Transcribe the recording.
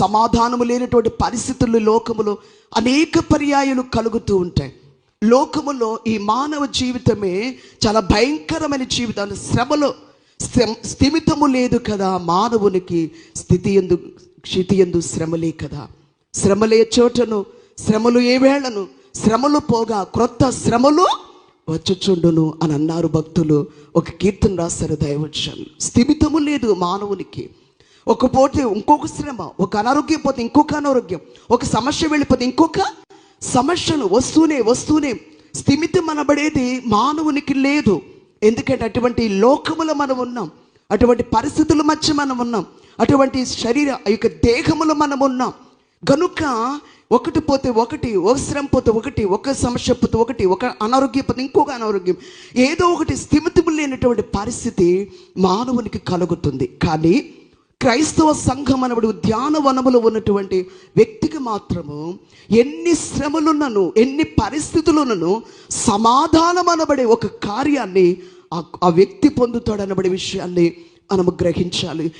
సమాధానము లేనటువంటి పరిస్థితులు లోకములో అనేక పర్యాయాలు కలుగుతూ ఉంటాయి. లోకములో ఈ మానవ జీవితమే చాలా భయంకరమైన జీవితం శ్రమలో శ్రమ స్థిమితము లేదు కదా. మానవునికి స్థితి ఎందు క్షితి ఎందు శ్రమలే కదా. శ్రమలే చోటను శ్రమలు ఏ వేళను శ్రమలు పోగా క్రొత్త శ్రమలు వచ్చుచుండును అని అన్నారు భక్తులు. ఒక కీర్తన రాశారు దైవచన్ స్థిమితము లేదు మానవునికి. ఒక పోతే ఇంకొక శ్రమ ఒక అనారోగ్యం పోతే ఇంకొక అనారోగ్యం ఒక సమస్య వెళ్ళిపోతే ఇంకొక సమస్యలు వస్తూనే వస్తూనే. స్థిమితం అనబడేది మానవునికి లేదు. ఎందుకంటే అటువంటి లోకములో మనం ఉన్నాం. అటువంటి పరిస్థితుల మధ్య మనం ఉన్నాం. అటువంటి శరీర ఆ యొక్క దేహములో మనం ఉన్నాం. గనుక ఒకటి పోతే ఒకటి ఒక శ్రమ పోతే ఒకటి ఒక సమస్య పోతే ఒకటి ఒక అనారోగ్యం పోతే ఇంకొక అనారోగ్యం. ఏదో ఒకటి స్థిమితము లేనటువంటి పరిస్థితి మానవునికి కలుగుతుంది. కానీ క్రైస్తవ సంఘం అనబడి ఉద్యానవనములో ఉన్నటువంటి వ్యక్తికి మాత్రము ఎన్ని శ్రమలున్నను ఎన్ని పరిస్థితులున్నను సమాధానం అనబడే ఒక కార్యాన్ని ఆ- ఆ వ్యక్తి పొందుతాడనబడే విషయాన్ని మనము గ్రహించాలి.